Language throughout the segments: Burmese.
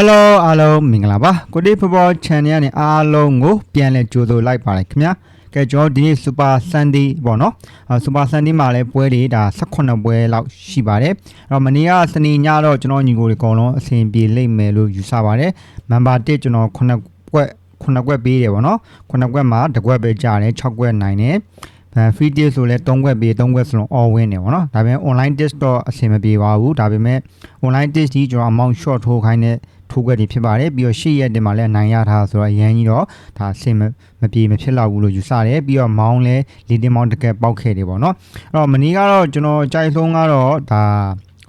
Hello အားလုံးမင်္ဂလာပါကိုဒီဖဘော channel ကနေအားလုံးကိုပြန်လဲကြိုဆိုလိုက်ပါတယ်ခင်ဗျာကဲကျွန်တော်ဒီနေ့ Super Sunday ပေါ့နော်အဲ Super Sunday မှာလည်းပွဲတွေဒါ18ပွဲလောက်ရှိပါတယ်အဲ့တော့မနေ့ကစနေညတော့ကျွန်တော်ညီကိုတွေအကုန်လုံးအဆင်ပြေလိမ့်မယ်လို့ယူဆပါတယ် Member 1ကျွန်တော်9ကွက်9ကွက်ပေးတယ်ပေါ့နော်9ကွက်မှာ1ကွက်ပဲကြာတယ်6ကွက်နိုင်တယ်အဲ free test ဆိုလဲ3ခွက်ပေး3ခွက်ဆိုတော့ all win တယ်ပေါ့နော်ဒါပေမဲ့ online test တော့အဆင်မပြေပါဘူးဒါပေမဲ့ online test ကြီးကျွန်တော် amount short ထိုးခိုင်းတဲ့ ထိုးခွက်တွေဖြစ်ပါတယ်ပြီးတော့ရှေ့ရက်တင်မှာလည်းအနိုင်ရထားဆိုတော့အရန်ကြီးတော့ဒါအဆင်မမပြေမဖြစ်တော့ဘူးလို့ယူဆတယ်ပြီးတော့မောင်းလဲလီတင်မောင်းတကယ်ပေါက်ခဲ့တယ်ပေါ့နော်အဲ့တော့မနေ့ကတော့ကျွန်တော်ကြိုက်ဆုံးကတော့ဒါ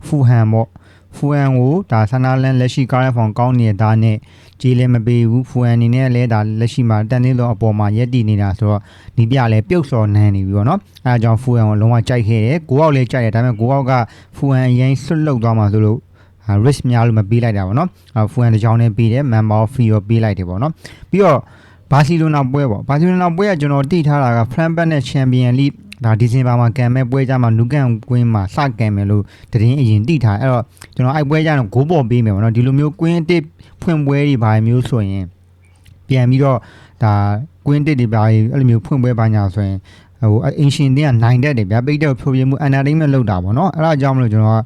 ဖူဟန်ပေါ့ဖူဟန်ကိုဒါဆန္ဒလန်လက်ရှိကားရဖောင်ကောင်းနေတာနဲ့ကြေးလည်းမပေးဘူးဖူဟန်အနေနဲ့လည်းဒါလက်ရှိမှာတန်သေးလုံးအပေါ်မှာရက်တည်နေတာဆိုတော့ဒီပြလည်းပြုတ်စော်နန်းနေပြီပေါ့နော်အဲအကြောင်းဖူဟန်ကိုလုံးဝကြိုက်ခဲ့တယ်ကိုအောက်လည်းကြိုက်တယ်ဒါပေမဲ့ကိုအောက်ကဖူဟန်အရင်ဆွတ်လုတ်သွားမှာဆိုလို့ risk များလို့မပေးလိုက်တာပေါ့နော်ဖူဟန်တစ်ကြောင်းနဲ့ပေးတယ် member fee ရောပေးလိုက်တယ်ပေါ့နော်ပြီးတော့ဘာစီလိုနာပွဲပေါ့ဘာစီလိုနာပွဲကကျွန်တော်တိထားတာက Frankfurt နဲ့ Champion League ဒါဒီဇင်ဘာမှာကံမဲ့ပွဲကြမှာနူကန်ကွင်းမှာစကံမယ်လို့တရင်အရင်တိထားအဲ့တော့ကျွန်တော်အဲ့ပွဲကြတော့ဂိုးပေါ်ပေးမယ်ပေါ့နော်ဒီလိုမျိုးကွင်းတစ်ဖွင့်ပွဲတွေဘာမျိုးဆိုရင်ပြန်ပြီးတော့ဒါကွင်းတစ်တွေဘာအဲ့လိုမျိုးဖွင့်ပွဲပါညာဆိုရင်ဟိုအင်ရှင်တင်းကနိုင်တတ်တယ်ဗျာပိတ်တော့ဖြိုပြမှု entertainment လုပ်တာပေါ့နော်အဲ့ဒါကြောင့်မလို့ကျွန်တော်က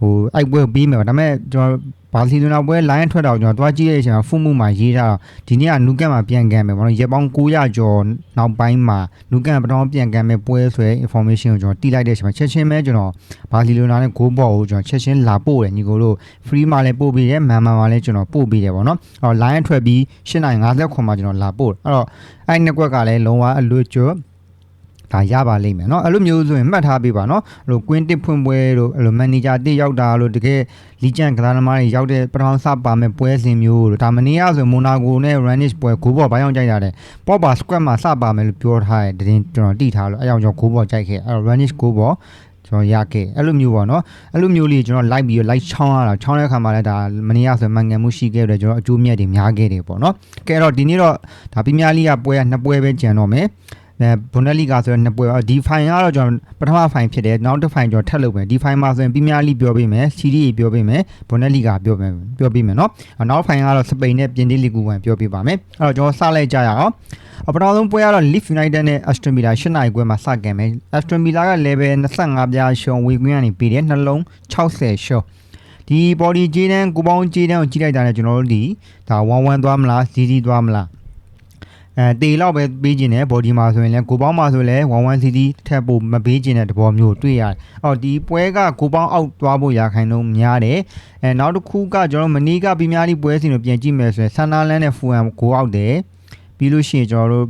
ဟိုအိုက်ပွဲပြီးမယ်ဒါပေမဲ့ကျွန်တော်ဘာစီလိုနာပွဲ line ထွက်တော့ကျွန်တော်တွားကြည့်တဲ့အချိန်မှာဖုမှုမှာရေးထားတော့ဒီနေ့ကနူကန်မှာပြန်ကန်မယ်ပေါ့နော်ရက်ပေါင်း900ကျော်နောက်ပိုင်းမှာနူကန်ပထမပြန်ကန်မယ်ပွဲဆိုရဲ information ကိုကျွန်တော်တိလိုက်တဲ့အချိန်မှာချက်ချင်းပဲကျွန်တော်ဘာစီလိုနာနဲ့ goal ball ကိုကျွန်တော်ချက်ချင်းလာပို့တယ်ညီကိုတို့ free မှာလည်းပို့ပြီးတယ် man man မှာလည်းကျွန်တော်ပို့ပြီးတယ်ပေါ့နော်အော် line ထွက်ပြီး8:50ခွန်မှာကျွန်တော်လာပို့အဲ့တော့အဲ့နှစ်ကွက်ကလည်းလုံးဝအလွတ်ကျော် ဒါရပါလိမ့်မယ်เนาะအဲ့လိုမျိုးဆိုရင်မှတ်ထားပေးပါเนาะအဲ့လိုကွင်းတစ်ဖွင့်ပွဲတို့အဲ့လိုမန်နေဂျာတစ်ရောက်တာလို့တကယ်လီကျန်ကစားသမားတွေရောက်တဲ့ပထမစပါမဲ့ပွဲစဉ်မျိုးတို့ဒါမနေ့ကဆိုမိုနာဂိုနဲ့ Ranish ပွဲဂိုးဘော်ဘာကြောင့်ကြိုက်တာလဲပေါ့ပါ squad မှာစပါမယ်လို့ပြောထားတဲ့တင်းကျွန်တော်တိထားလို့အဲ့အောင်ကျွန်တော်ဂိုးဘော်ကြိုက်ခဲ့အဲ့တော့ Ranish ဂိုးဘော်ကျွန်တော်ရခဲ့အဲ့လိုမျိုးပေါ့နော်အဲ့လိုမျိုးလေးကျွန်တော် like ပြီးတော့ like ချောင်းရတာချောင်းတဲ့အခါမှာလည်းဒါမနေ့ကဆိုမှန်ကန်မှုရှိခဲ့တယ်ကျွန်တော်အကျိုးမြတ်တွေများခဲ့တယ်ပေါ့နော်ကဲတော့ဒီနေ့တော့ဒါပီးမီးယားလိကပွဲကနှစ်ပွဲပဲကျန်တော့မယ် အဲဘွန်ဒက်လီဂါဆိုတဲ့နှစ်ပွဲဒီဖိုင်ကတော့ကျွန်တော်ပထမဖိုင်ဖြစ်တယ်နောက်တစ်ဖိုင်ကျွန်တော်ထပ်လုပ်မယ်ဒီဖိုင်မှာဆိုရင်ပီးမီးယားလိပြောပေးမယ်စီးရီးပြောပေးမယ်ဘွန်ဒက်လီဂါပြောပေးမယ်ပြောပေးမယ်เนาะနောက်ဖိုင်ကတော့စပိန်နဲ့ပြင်သစ်လီဂူဝင်ပြောပေးပါမယ်အဲ့တော့ကျွန်တော်စလိုက်ကြရအောင်အပထမဆုံးပွဲကတော့ Leeds United နဲ့ Aston Villa ၈နိုင်ခွဲမှာစကန်မယ် Aston Villa က level 25ပြားရှုံဝေကွင်းကနေပြီးတယ်နှလုံး60ရှုံဒီ body ကြီးတန်းကိုပေါင်းကြီးတန်းကိုကြီးလိုက်တာနဲ့ကျွန်တော်တို့ဒီဒါ1-1သွားမလား0-0သွားမလား အဲတေလောက်ပဲပေးခြင်းနဲ့ body မှာဆိုရင်လည်းကိုပေါင်းမှာဆိုရင်လည်း 11 cd ထက်ပိုမပေးခြင်းတဲ့သဘောမျိုးတွေ့ရတယ်။အော်ဒီပွဲကကိုပေါင်းအောက်သွားဖို့ရာခိုင်နှုန်းများတယ်။အဲနောက်တစ်ခုကကျွန်တော်မနီးကပီးများလိပွဲစဉ်ကိုပြန်ကြည့်မယ်ဆိုရင်ဆန်နာလန်နဲ့ဖူဟန်ကိုအောက်တယ်။ပြီးလို့ရှိရင်ကျွန်တော်တို့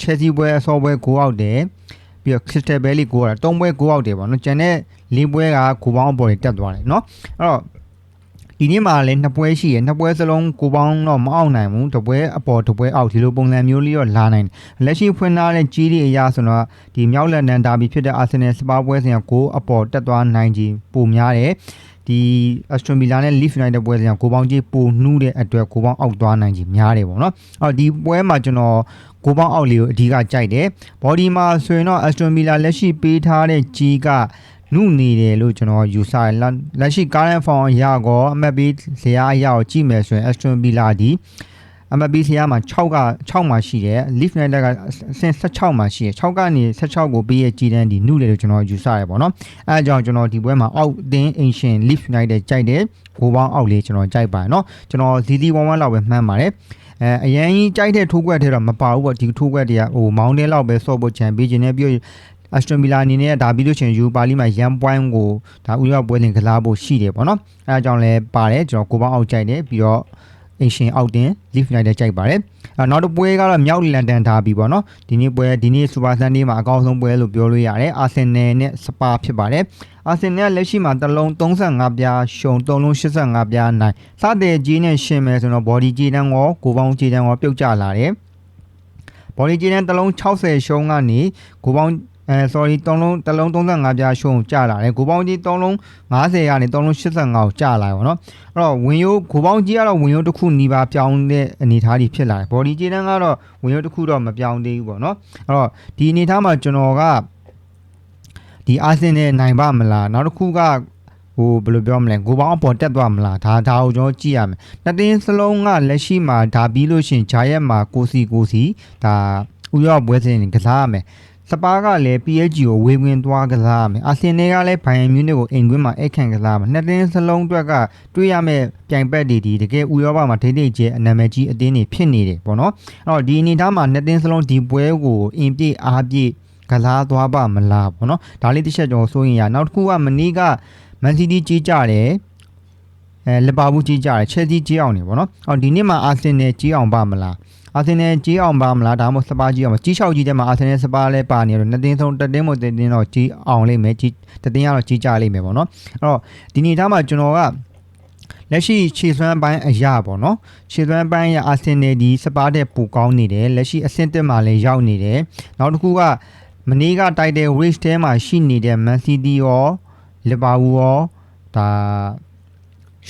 Chelsea ပွဲအစောပွဲကိုအောက်တယ်။ပြီးတော့ Crystal Palace ကိုအောက်တာ၃ပွဲကိုအောက်တယ်ပေါ့နော်။ကျန်တဲ့၄ပွဲကကိုပေါင်းအပေါ်တွေတက်သွားတယ်နော်။အဲ့တော့ ဒီနေ့မှာလည်းနှစ်ပွဲရှိရယ်နှစ်ပွဲစလုံးကိုပေါင်းတော့မအောင်နိုင်ဘူးတစ်ပွဲအပေါ်တစ်ပွဲအောက်ဒီလိုပုံစံမျိုးလေးတော့လာနိုင်တယ်လက်ရှိဖွင့်ထားတဲ့ကြီးတွေအရာဆိုတော့ဒီမြောက်လက်နန်ဒါဘီဖြစ်တဲ့အာဆင်နယ်စပါပွဲစဉ်ကကိုအပေါ်တက်သွားနိုင်ကြီးပုံများတယ်ဒီအက်စထရိုမီလာနဲ့ Leeds United ပွဲစဉ်ကကိုပေါင်းကြီးပိုနှူးတဲ့အတွက်ကိုပေါင်းအောက်သွားနိုင်ကြီးများတယ်ပေါ့နော်အော်ဒီပွဲမှာကျွန်တော်ကိုပေါင်းအောက်လေးကိုအဓိကကြိုက်တယ်ဘော်ဒီမှာဆိုရင်တော့အက်စထရိုမီလာလက်ရှိပေးထားတဲ့ကြီးက နုနေတယ်လို့ကျွန်တော်ယူဆတယ်လက်ရှိ current form အရကော MB ဇရာအရကိုကြည့်မယ်ဆိုရင် Aston Villa ဒီ MB ဇရာမှာ6က6မှာရှိတယ် Leaf United ကအဆင့်16မှာရှိတယ်6ကနေ16ကိုပေးရကြည်တန်းဒီနုလေလို့ကျွန်တော်ယူဆတယ်ပေါ့နော်အဲအကြောင်းကျွန်တော်ဒီပွဲမှာအောက်တင်းအင်ရှင် Leaf United ကြိုက်တယ်ဂိုးပေါင်းအောက်လေးကျွန်တော်ကြိုက်ပါတယ်နော်ကျွန်တော်ဇီဇီဝမ်ဝမ်လောက်ပဲမှန်းပါတယ်အဲအရန်ကြီးကြိုက်တဲ့ထိုးကွက်ထဲတော့မပါဘူးပေါ့ဒီထိုးကွက်တွေကဟိုမောင်းတဲ့လောက်ပဲဆော့ဖို့ချန်ပေးခြင်းနဲ့ပြီး အက်စတရမီလာအနေနဲ့ဒါပြီးလို့ချင်းယူပါလီမှာရန်ပွိုင်းကိုဒါဥရောပပွဲစဉ်ကစားဖို့ရှိတယ်ပေါ့နော်အဲအကြောင်းလဲပါတယ်ကျွန်တော်ကိုပေါင်းအောက်ကြိုက်တယ်ပြီးတော့အင်ရှင်အောက်တင် Leaf United ကြိုက်ပါတယ်အဲနောက်တစ်ပွဲကတော့မြောက်လန်ဒန်ဒါဘီပေါ့နော်ဒီနေ့ပွဲဒီနေ့စူပါဆန်ဒေးမှာအကောင်းဆုံးပွဲလို့ပြောလို့ရတယ်အာဆင်နယ်နဲ့စပါဖြစ်ပါတယ်အာဆင်နယ်လက်ရှိမှာတလုံး35ပြားရှုံ3လုံး85ပြားနိုင်စတဲ့ကြီးနဲ့ရှင်မယ်ဆိုတော့ body ကြီးတန်းရောကိုပေါင်းကြီးတန်းရောပြုတ်ကျလာတယ် body ကြီးတန်းတလုံး60ရှုံးကနေကိုပေါင်း အဲ sorry 3လုံး3လုံး35ပြားရှုံးကျလာတယ်ဂိုးပေါင်းကြီး3လုံး90ကနေ3လုံး85ကိုကျလာတယ်ပေါ့နော်အဲ့တော့ဝင်ရိုးဂိုးပေါင်းကြီးကတော့ဝင်ရိုးတစ်ခုနီးပါးပြောင်းတဲ့အနေအထားကြီးဖြစ်လာတယ် body ခြေတန်းကတော့ဝင်ရိုးတစ်ခုတော့မပြောင်းသေးဘူးပေါ့နော်အဲ့တော့ဒီအနေအထားမှာကျွန်တော်ကဒီအာဆင်နဲ့နိုင်ပါမလားနောက်တစ်ခုကဟိုဘယ်လိုပြောမလဲကိုပေါင်းအပေါ်တက်သွားမလားဒါဒါကိုကျွန်တော်ကြည့်ရမယ်နှစ်တင်းစလုံးကလက်ရှိမှာဒါပြီးလို့ရှင်ဂျာရက်မှာကိုစီကိုစီဒါဥရောပွဲစဉ်ကစားရမယ် စပါးကလည်း PSG ကိုဝေဝင်သွားကစားရမယ်အာဆင်နယ်ကလည်းဘိုင်ယန်မြူးနစ်ကိုအိမ်ကွင်းမှာအိတ်ခံကစားရမယ်နှစ်တင်းစလုံးအတွက်ကတွေးရမယ့်ပြိုင်ပတ်တွေဒီတကယ်ဥရောပမှာဒိတ်ဒိတ်ကျဲအနာမည်ကြီးအသင်းတွေဖြစ်နေတယ်ပေါ့နော်အဲ့တော့ဒီအနေအထားမှာနှစ်တင်းစလုံးဒီပွဲကိုအင်ပြည့်အားပြည့်ကစားသွားပါမလားပေါ့နော်ဒါလေးတစ်ချက်ကျွန်တော်စိုးရင်ရနောက်တစ်ခုကမနီးကမန်စီးတီးကြီးကြတယ်အဲလီဗာပူးကြီးကြတယ်ချယ်ဆီကြီးအောင်နေပေါ့နော်အော်ဒီနေ့မှာအာဆင်နယ်ကြီးအောင်ပါမလား အာဆင်နယ်ကြီးအောင်ပါမလားဒါမှမဟုတ်စပါးကြီးအောင်မကြီးလျှောက်ကြီးတဲ့မှာအာဆင်နယ်စပါးလဲပါနေတော့နှစ်တင်းဆုံးတစ်တင်းမို့တစ်တင်းတော့ကြီးအောင်လိမ့်မယ်ကြီးတစ်တင်းကတော့ကြီးကြလိမ့်မယ်ပေါ့နော်အဲ့တော့ဒီနေ့သားမှာကျွန်တော်ကလက်ရှိခြေစွမ်းပိုင်းအရာပေါ့နော်ခြေစွမ်းပိုင်းရအာဆင်နယ်ဒီစပါးတဲ့ပူကောင်းနေတယ်လက်ရှိအဆင့်တက်မှာလည်းရောက်နေတယ်နောက်တစ်ခုကမနေ့ကတိုက်တဲ့ race ထဲမှာရှိနေတဲ့ Man City ရောလီဗာပူးရောဒါ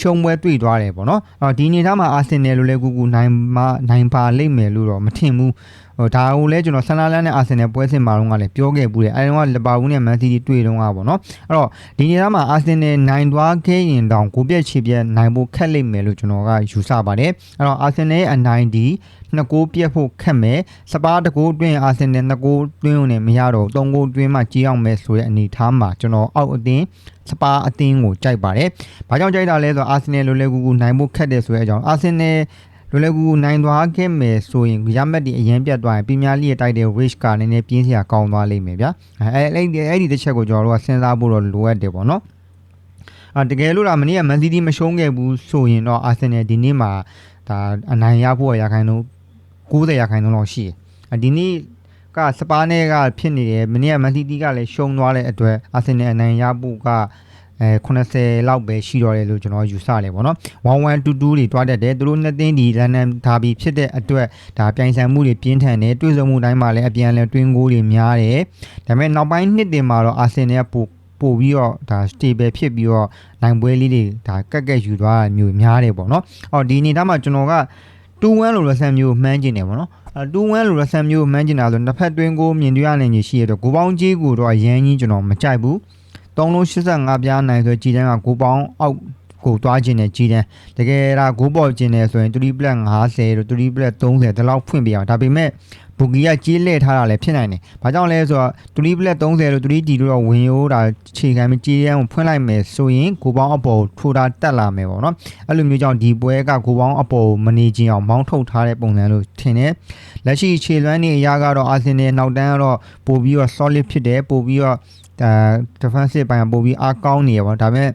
ရှုံးပွဲတွေ့သွားတယ်ပေါ့နော်အော်ဒီအနေထားမှာအာဆင်နယ်လိုလဲကူကူနိုင်မနိုင်ပါလိမ့်မယ်လို့တော့မထင်ဘူး ဟိုဒါကိုလဲကျွန်တော်ဆန်လာလန်နဲ့အာဆင်နယ်ပွဲစဉ်မှာတော့ကလည်းပြောခဲ့ဘူးတယ်အဲဒီတော့လီဗာပူးနဲ့မန်စီးတီးတွေ့တော့ကပေါ့နော်အဲ့တော့ဒီနေရာမှာအာဆင်နယ်နိုင်သွားခဲ့ရင်တောင်ကိုပြက်ချီပြက်နိုင်ဖို့ခက်လိမ့်မယ်လို့ကျွန်တော်ကယူဆပါတယ်အဲ့တော့အာဆင်နယ်ရဲ့အနိုင်ဒီနှစ်ကိုပြက်ဖို့ခက်မယ်စပါးတကိုတွင်းအာဆင်နယ်နှစ်ကိုတွင်းုံနဲ့မရတော့သုံးကိုတွင်းမှကြီးအောင်မယ်ဆိုတဲ့အနေအထားမှာကျွန်တော်အောက်အတင်းစပါးအတင်းကိုကြိုက်ပါတယ်။ဘာကြောင့်ကြိုက်တာလဲဆိုတော့အာဆင်နယ်လိုလဲကူကူနိုင်ဖို့ခက်တယ်ဆိုတဲ့အကြောင်းအာဆင်နယ် လိုလဲကူကူနိုင်သွားခဲ့မယ်ဆိုရင်ရမက်ဒီအရင်ပြတ်သွားရင်ပီးများလီရဲ့တိုက်တဲ့ wish ကနည်းနည်းပြင်းစရာကောင်းသွားလိမ့်မယ်ဗျာ။အဲအဲ့ဒီအဲ့ဒီတစ်ချက်ကိုကျွန်တော်တို့ကစဉ်းစားဖို့တော့လိုအပ်တယ်ပေါ့နော်။အာတကယ်လို့လားမနေ့ကမန်စီးတီးမရှုံးခဲ့ဘူးဆိုရင်တော့အာဆင်နယ်ဒီနေ့မှာဒါအနိုင်ရဖို့ရခိုင်နှုန်း90ရာခိုင်နှုန်းလောက်ရှိတယ်။အဒီနေ့ကစပါးနဲ့ကဖြစ်နေတယ်မနေ့ကမန်စီးတီးကလည်းရှုံးသွားတဲ့အတွက်အာဆင်နယ်အနိုင်ရဖို့က အဲ80လောက်ပဲရှိတော့တယ်လို့ကျွန်တော်ယူဆတယ်ပေါ့နော်1122တွေတွားတတ်တယ်သူတို့နှစ်သိန်းဒီလန်ဒန်ဒါဘီဖြစ်တဲ့အတွက်ဒါပြိုင်ဆိုင်မှုတွေပြင်းထန်တယ်တွေ့ဆုံမှုတိုင်းမှာလည်းအပြန်အလှန်တွင်းကိုတွေများတယ်ဒါပေမဲ့နောက်ပိုင်းနှစ်တင်မှာတော့အာဆင်နယ်ကပိုပို့ပြီးတော့ဒါ stable ဖြစ်ပြီးတော့နိုင်ပွဲလေးတွေဒါကက်ကက်ယူသွားတာမျိုးများတယ်ပေါ့နော်အော်ဒီအနေထားမှာကျွန်တော်က2-1လို့လက်ဆန်မျိုးမှန်းကျင်တယ်ပေါ့နော်အဲ2-1လို့လက်ဆန်မျိုးမှန်းကျင်တာဆိုနှစ်ဖက်တွင်းကိုမြင်တွေ့ရနိုင်ကြီးရှိရတော့ကိုပေါင်းကြီးကိုတော့အရန်ကြီးကျွန်တော်မကြိုက်ဘူး 3လုံး85ပြားနိုင်ဆိုကြည်တန်းကကိုပေါင်းအောက်ကိုသွားခြင်းနဲ့ကြည်တန်းတကယ်ဒါဂိုးပေါ်ခြင်းနဲ့ဆိုရင်3 plus 50တို့3 plus 30ဒီလောက်ဖွင့်ပြအောင်ဒါပေမဲ့ဘူဂီကကြီးလှည့်ထားတာလည်းဖြစ်နိုင်တယ်။ဘာကြောင့်လဲဆိုတော့3 plus 30လို့3 D လို့တော့ဝင်ရိုးတာခြေခံပြီးကြီးရန်ကိုဖွင့်လိုက်မယ်ဆိုရင်ကိုပေါင်းအပေါ်ထိုးတာတက်လာမယ်ပေါ့နော်။အဲ့လိုမျိုးကြောင့်ဒီပွဲကကိုပေါင်းအပေါ်မနေခြင်းအောင်မောင်းထုတ်ထားတဲ့ပုံစံလို့ထင်တယ်။လက်ရှိခြေလွမ်းနေအရာကတော့အာဆင်နယ်နောက်တန်းကတော့ပို့ပြီးတော့ solid ဖြစ်တယ်ပို့ပြီးတော့ ဒါ defensive ပိုင်းပို့ပြီးအားကောင်းနေရပါဒါပေမဲ့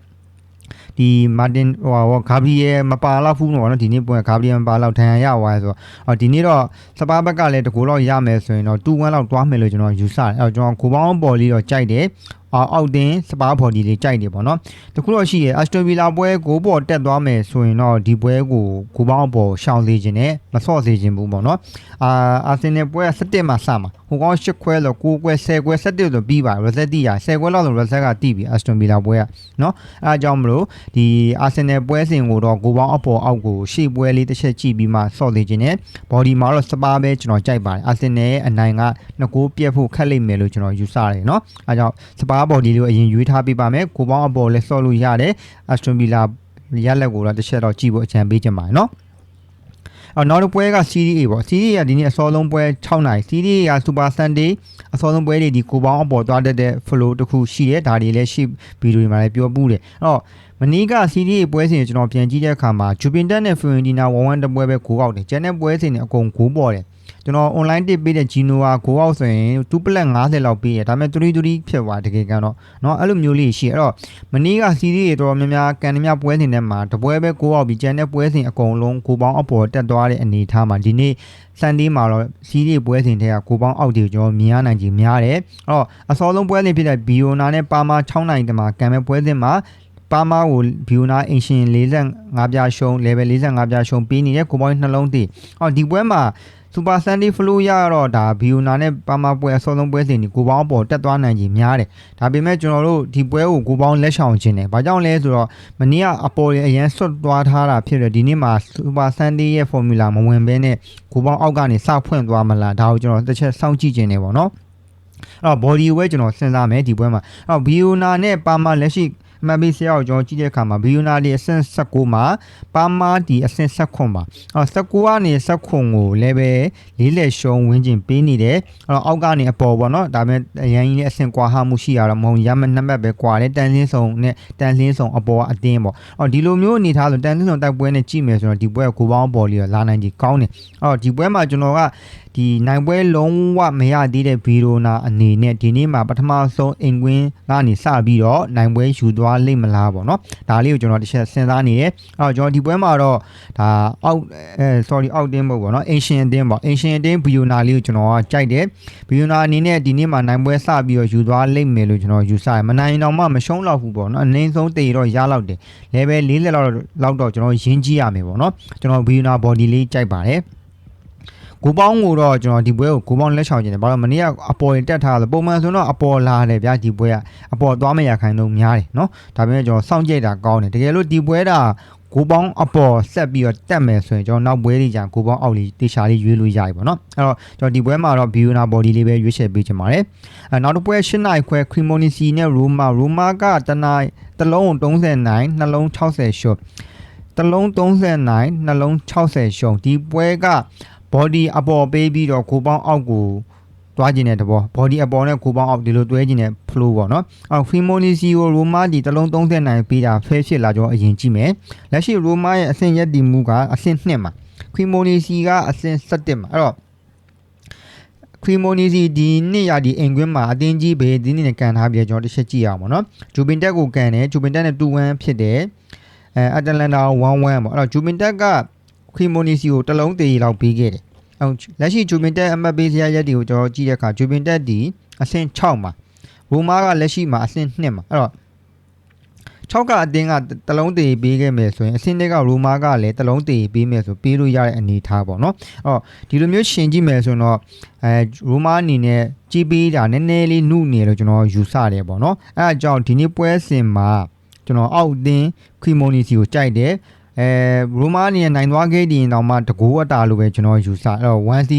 ဒီမာတင်ဟိုဟာဂါဘရီယယ်မပါတော့ဘူးနော်ဒီနေ့ပွဲဂါဘရီယယ်မပါတော့ဒဏ်ရာရသွားဆိုတော့အော်ဒီနေ့တော့စပါးဘက်ကလည်းတကူတော့ရမယ်ဆိုရင်တော့2-1လောက်တွားမယ်လို့ကျွန်တော်ယူဆတယ်အဲ့တော့ကျွန်တော်ကိုပေါင်းပေါ်လေးတော့ကြိုက်တယ် အောက်အောက်တင်စပါးဘော်ဒီလေးကြိုက်တယ်ပေါ့နော်တခုတော့ရှိရအက်စတိုဗီလာပွဲကိုပေါ်တက်သွားမယ်ဆိုရင်တော့ဒီပွဲကိုကိုပေါင်းပေါ်ရှောင်စေခြင်းနဲ့မဆော့စေခြင်းဘူးပေါ့နော်အာအာဆင်နယ်ပွဲက17မှာစမှာဟိုကောင်း8ခွဲလို့9ခွဲ10ခွဲ17ဆိုပြီးပါရက်ဆက်တီးရ10ခွဲလောက်ဆိုရက်ဆက်ကတီးပြီအက်စတိုဗီလာပွဲကနော်အဲအကြောင်းမလို့ဒီအာဆင်နယ်ပွဲစဉ်ကိုတော့ကိုပေါင်းအပေါ်အောက်ကိုရှေ့ပွဲလေးတစ်ချက်ကြည့်ပြီးမှဆော့စေခြင်းနဲ့ဘော်ဒီမှာတော့စပါးပဲကျွန်တော်ကြိုက်ပါတယ်အာဆင်နယ်ရဲ့အနိုင်ကငကိုပြက်ဖို့ခက်လိမ့်မယ်လို့ကျွန်တော်ယူဆတယ်နော်အဲကြောင့်စပါးဘော်ဒီလေးကိုအရင်ရွေးထားပေးပါမယ်ကိုပေါင်းအပေါ်လည်းဆော့လို့ရတယ်အက်စတိုဗီလာရလက်ကိုတော့တစ်ချက်တော့ကြည့်ဖို့အကြံပေးချင်ပါတယ်နော်အော်နောက်တစ်ပွဲက CDA ပေါ့ CDA ကဒီနေ့အစောဆုံးပွဲ6နိုင် CDA က Super Sunday အစောဆုံးပွဲတွေဒီကိုပေါင်းအပေါ်သွားတတ်တဲ့ flow တစ်ခုရှိတယ်ဒါတွေလည်းရှိဗီဒီယိုတွေမှာလည်းပြောပူးတယ်အဲ့တော့မနေ့က CDA ပွဲစဉ်ကျွန်တော်ပြန်ကြည့်တဲ့အခါမှာ Juventus နဲ့ Fiorentina 1-1တပွဲပဲဂိုးပေါက်တယ်ကျန်တဲ့ပွဲစဉ်တွေအကုန်ဂိုးပေါ်တယ် ကျွန်တော် online တစ်ပေးတဲ့ Gino ကကိုအောက်ဆိုရင်2 plus 50လောက်ပေးရဒါပေမဲ့3 3ဖြစ်သွားတကယ်ကတော့เนาะအဲ့လိုမျိုးလေးရှိအဲ့တော့မနေ့က series တွေတော်များများကန်နမြပွဲစဉ်ထဲမှာတပွဲပဲကိုအောက်ပြီးကျန်တဲ့ပွဲစဉ်အကုန်လုံးကိုပေါင်းအပေါ်တက်သွားတဲ့အနေအထားမှာဒီနေ့စန်ဒေးမှာတော့စီးရီပွဲစဉ်တွေကကိုပေါင်းအောက်တွေကျွန်တော်မြင်ရနိုင်ကြီးများတယ်။အဲ့တော့အစောဆုံးပွဲစဉ်ဖြစ်တဲ့ဘီယိုနာနဲ့ပါမာ6နိုင်တမှာကံမဲ့ပွဲစဉ်မှာပါမာကိုဘီယိုနာအင်ရှင်45ပြားရှုံး level 45ပြားရှုံးပြီးနေတဲ့ကိုပေါင်းနှလုံးတည်။အော်ဒီပွဲမှာ စူပါဆန်ဒီဖလူရတော့ဒါဘီယိုနာနဲ့ပါမာပွဲအစောဆုံးပွဲစဉ်ဒီကိုပေါင်းပေါ်တက်သွားနိုင်ကြီးများတယ်ဒါပေမဲ့ကျွန်တော်တို့ဒီပွဲကိုကိုပေါင်းလက်ဆောင်ခြင်းတယ်ဘာကြောင့်လဲဆိုတော့မနေ့ကအပေါ်ရအရန်ဆွတ်သွားထားတာဖြစ်တယ်ဒီနေ့မှာစူပါဆန်ဒီရဲ့ formula မဝင်ဘဲနဲ့ကိုပေါင်းအောက်ကနေစဖွင့်သွားမလားဒါကိုကျွန်တော်တစ်ချက်စောင့်ကြည့်ခြင်းတယ်ပေါ့နော်အဲ့တော့ body ဝဲကျွန်တော်စဉ်းစားမယ်ဒီပွဲမှာအဲ့တော့ဘီယိုနာနဲ့ပါမာလက်ရှိ အမှတ်ပေးဆရာကိုကျွန်တော်ကြည့်တဲ့အခါမှာဘီယိုနာဒီအဆင့်16မှာပါမာဒီအဆင့်16ပါအော်19ကနေ19ကိုလည်းပဲလေးလက်ရှုံးဝင်းကျင်ပေးနေတယ်အဲ့တော့အောက်ကနေအပေါ်ပေါ့နော်ဒါပေမဲ့အရင်ကြီးနဲ့အဆင့်ကွာဟမှုရှိရတော့မဟုတ်ရမနှစ်မှတ်ပဲကွာတယ်တန်လင်းဆောင်နဲ့တန်လင်းဆောင်အပေါ်ကအတင်းပေါ့အော်ဒီလိုမျိုးအနေထားဆိုတန်လင်းဆောင်တိုက်ပွဲနဲ့ကြည့်မယ်ဆိုတော့ဒီပွဲကကိုပေါင်းပေါ်လေးလာနိုင်ကြီးကောင်းတယ်အော်ဒီပွဲမှာကျွန်တော်က ဒီနိုင်ပွဲလုံးဝမရသေးတဲ့ဗီရိုနာအနေနဲ့ဒီနေ့မှာပထမဆုံးအင်ကွင်းကနေစပြီးတော့နိုင်ပွဲယူသွားလိမ့်မလားပေါ့နော်ဒါလေးကိုကျွန်တော်တစ်ချက်စဉ်းစားနေတယ်အဲ့တော့ကျွန်တော်ဒီပွဲမှာတော့ဒါအောက်အဲ sorry အောက်တင်းမဟုတ်ပေါ့နော် ancient တင်းပေါ့ ancient တင်းဗီရိုနာလေးကိုကျွန်တော်ကကြိုက်တယ်ဗီရိုနာအနေနဲ့ဒီနေ့မှာနိုင်ပွဲစပြီးတော့ယူသွားလိမ့်မယ်လို့ကျွန်တော်ယူဆတယ်မနိုင်တော့မှမရှုံးတော့ဘူးပေါ့နော်အနည်းဆုံးတေတော့ရလောက်တယ် level 40လောက်လောက်တော့ကျွန်တော်ရင်းကြည့်ရမယ်ပေါ့နော်ကျွန်တော်ဗီရိုနာ body လေးကြိုက်ပါတယ် ကိုပေါင်းကိုတော့ကျွန်တော်ဒီပွဲကိုကိုပေါင်းလက်ချောင်ခြင်းတယ်ဘာလို့မနေ့ကအပေါ်ရင်တက်ထားလို့ပုံမှန်ဆိုတော့အပေါ်လာတယ်ဗျာဒီပွဲကအပေါ်သွားမရခိုင်တော့များတယ်เนาะဒါပေမဲ့ကျွန်တော်စောင့်ကြိတ်တာကောင်းတယ်တကယ်လို့ဒီပွဲတာကိုပေါင်းအပေါ်ဆက်ပြီးတော့တက်မယ်ဆိုရင်ကျွန်တော်နောက်ပွဲလေးကြာကိုပေါင်းအောက်လေးတေချာလေးရွေးလို့ရပြီပေါ့နော်အဲ့တော့ကျွန်တော်ဒီပွဲမှာတော့ Biona body လေးပဲရွေးချယ်ပေးချင်ပါတယ်အဲနောက်တစ်ပွဲ၈နိုင်ခွဲ Cremonese နဲ့ Roma Roma ကတနိုင်တစ်လုံး39နှလုံး60 shot တစ်လုံး39နှလုံး60ရှုံဒီပွဲက body အပေါ်ပေးပြီးတော့ကိုပေါင်းအောက်ကိုတွားခြင်းတဲ့တဘော body အပေါ်နဲ့ကိုပေါင်းအောက်ဒီလိုတွဲခြင်းတဲ့ flow ပေါ့နော်အော် Cremonese ကို Roma ဒီတစ်လုံး30နိုင်ပေးတာ fair ဖြစ်လာကြောအရင်ကြည့်မယ်လက်ရှိ Roma ရဲ့အဆင့်ရက်တည်မှုကအဆင့်2မှာ Cremonese ကအဆင့်7မှာအဲ့တော့ Cremonese ဒီနှစ်ရာဒီအင်ကွင်းမှာအတင်းကြီးပဲဒီနေ့နဲ့ကန်ထားပြီးတော့ကျွန်တော်တစ်ချက်ကြည့်ရအောင်ပေါ့နော်ဂျူပင်တက်ကိုကန်တယ်ဂျူပင်တက်နဲ့2-1ဖြစ်တယ်အဲအတလန်တာ1-1ပေါ့အဲ့တော့ဂျူပင်တက်က Cremonese ကိုတစ်လုံးသေးလောက်ပေးခဲ့တယ်အော်လက်ရှိဂျူပင်တက်အမှတ်ပေးစရာရက်တွေကိုကျွန်တော်ကြည့်တဲ့အခါဂျူပင်တက်ဒီအဆင့်6မှာရိုမာကလက်ရှိမှာအဆင့်2မှာအဲ့တော့6ကအတင်းကတလုံးသေးပေးခဲ့မယ်ဆိုရင်အဆင့်တွေကရိုမာကလည်းတလုံးသေးပေးမယ်ဆိုပေးလို့ရတဲ့အနေအထားပေါ့နော်အဲ့တော့ဒီလိုမျိုးရှင်ကြည့်မယ်ဆိုတော့အဲရိုမာအနေနဲ့ကြီးပေးတာနည်းနည်းလေးနှုနေလို့ကျွန်တော်ယူဆတယ်ပေါ့နော်အဲအကြောင်းဒီနေ့ပွဲစဉ်မှာကျွန်တော်အောက်တင်းခရီမိုနီစီကိုကြိုက်တယ် အဲရိုမာအနေနဲ့နိုင်သွားခဲ့တဲ့ရင်တော့မှတကူအတာလို့ပဲကျွန်တော်ယူဆအဲ့တော့ 1C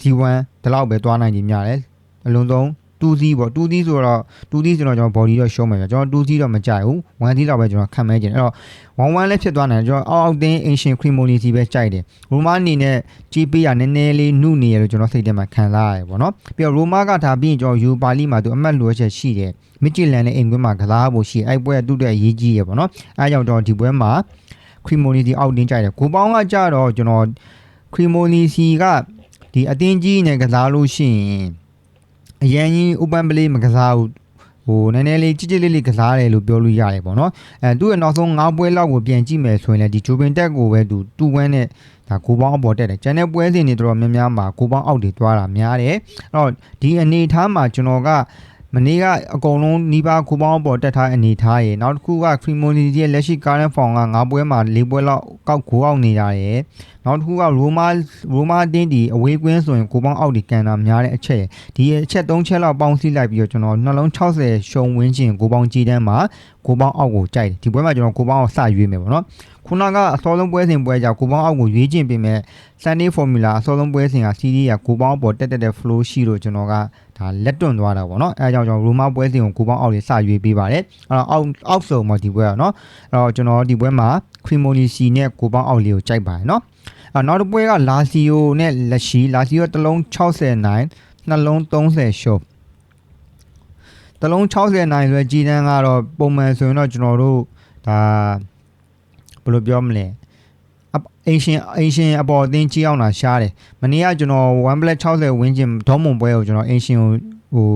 C1 ဒီလောက်ပဲသွားနိုင်ခြင်းများတယ်အလုံးစုံ 2C ပေါ့ 2C ဆိုတော့ 2C ဆိုတော့ကျွန်တော် body တော့ရှုံးမယ်ကျွန်တော် 2C တော့မကြိုက်ဘူး 1C တော့ပဲကျွန်တော်ခံမဲခြင်းအဲ့တော့11လည်းဖြစ်သွားနိုင်တယ်ကျွန်တော်အောက်အောက်တင်း ancient cremonese ပဲကြိုက်တယ်ရိုမာအနေနဲ့ကြီးပေးရနည်းနည်းလေးနှုနေရလို့ကျွန်တော်စိတ်ထဲမှာခံစားရတယ်ပေါ့နော်ပြီးတော့ရိုမာကဒါပြီးရင်ကျွန်တော်ယူပါလီမှာသူအမှတ်လိုချက်ရှိတယ်မစ်ချီလန်နဲ့အိမ်ကွင်းမှာကစားဖို့ရှိအဲ့ပွဲကသူ့အတွက်အရေးကြီးရပေါ့နော်အဲကြောင့်တော့ဒီပွဲမှာ cremonese အောက်တင်းကြိုက်တယ်ကိုပေါင်းကကြတော့ကျွန်တော် cremonese ကဒီအတင်းကြီးနဲ့ကစားလို့ရှိရင်အရန်ကြီး open play မကစားဘူးဟိုနည်းနည်းလေးကြစ်ကြစ်လေးလေးကစားတယ်လို့ပြောလို့ရတယ်ပေါ့နော်အဲသူ့ရဲ့နောက်ဆုံး၅ပွဲလောက်ကိုပြန်ကြည့်မယ်ဆိုရင်လည်းဒီဂျိုပင်တက်ကိုပဲသူတူဝန်းနဲ့ဒါကိုပေါင်းအပေါ်တက်တယ်ကျန်တဲ့ပွဲစဉ်တွေတော်တော်များများမှာကိုပေါင်းအောက်တွေသွားတာများတယ်အဲ့တော့ဒီအနေအထားမှာကျွန်တော်က မနေ့ကအကုန်လုံးနီးပါးကိုပေါင်းအပေါ်တက်ထားအနေထားရယ်နောက်တစ်ခုက Cremonese ရဲ့လက်ရှိ current form က၅ပွဲမှာ၄ပွဲလောက်ကောက်ကိုအောက်နေတာရယ်နောက်တစ်ခုက Roma Roma တင်းဒီအဝေးကွင်းဆိုရင်ကိုပေါင်းအောက်ဒီကန်တာများတဲ့အချက်ရယ်ဒီအချက်၃ချက်လောက်ပေါင်းစည်းလိုက်ပြီးတော့ကျွန်တော်နှလုံး60ရှုံဝင်းချင်းကိုပေါင်းကြည်တန်းမှာကိုပေါင်းအောက်ကိုကြိုက်တယ်ဒီပွဲမှာကျွန်တော်ကိုပေါင်းအောက်စရွေးမယ်ပေါ့နော်ခုနကအစောဆုံးပွဲစဉ်ပွဲကြောင့်ကိုပေါင်းအောက်ကိုရွေးချင်ပြင်မဲ့ Sunday Formula အစောဆုံးပွဲစဉ်က CD ကကိုပေါင်းပေါ်တက်တက်တဲ့ flow ရှိလို့ကျွန်တော်က ဒါလက်တွန့်သွားတာပေါ့နော်အဲအကြောင်းကျွန်တော် Roma ပွဲစဉ်ကိုကိုပေါင်းအောက်လေးစရွေးပေးပါတယ်အဲ့တော့အောက်အောက်ဆုံးမှာဒီပွဲကနော်အဲ့တော့ကျွန်တော်ဒီပွဲမှာ Cremonese နဲ့ကိုပေါင်းအောက်လေးကိုကြိုက်ပါတယ်နော်အဲ့နောက်တစ်ပွဲကလာစီယိုနဲ့လက်ရှိလာစီယိုတစ်လုံး69နှလုံး30ရှုပ်တစ်လုံး60နိုင်ဆိုကြည်တန်းကတော့ပုံမှန်ဆိုရင်တော့ကျွန်တော်တို့ဒါဘယ်လိုပြောမလဲ အင်ရှင်အင်ရှင်အပေါ်အသင်းကြီးအောင်တာရှားတယ်မနေ့ကကျွန်တော်1 black 60ဝင်းကျင်ဒေါမွန်ပွဲကိုကျွန်တော်အင်ရှင်ကိုဟို